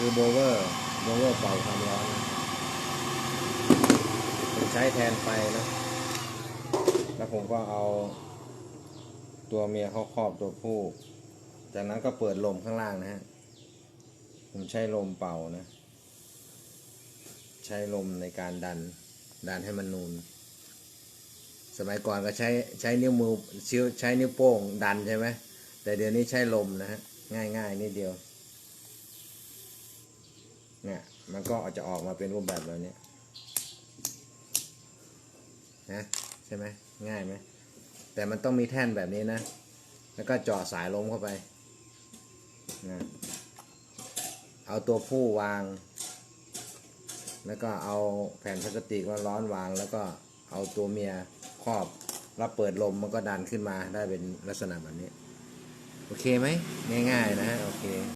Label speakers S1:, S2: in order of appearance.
S1: คือโบเวอร์โบเวอร์เป่าความร้อนนะผมใช้แทนไฟนะ แล้วผมก็เอา ตัวเมียเข้าครอบตัวผู้ จากนั้นก็เปิดลมข้างล่างนะฮะ ผมใช้ลมเป่านะ ใช้ลมในการดัน ดันให้มันนูน สมัยก่อนก็ใช้ใช้นิ้วมือใช้นิ้วโป้งดันใช่ไหมแต่เดี๋ยวนี้ใช้ลมนะฮะ ง่ายง่ายๆนิดเดียว เนี่ยมันก็อาจจะออกมาเป็นรูปแบบแบบนี้นะใช่ไหมง่ายไหมแต่มันต้องมีแท่นแบบนี้นะ แล้วก็เจาะสายลมเข้าไปนะเอาตัวผู้วาง แล้วก็เอาแผ่นพลาสติกมาร้อนวาง แล้วก็เอาตัวเมียครอบแล้วเปิดลมมันก็ดันขึ้นมาได้เป็นลักษณะแบบนี้ โอเคไหมง่ายๆนะฮะโอเค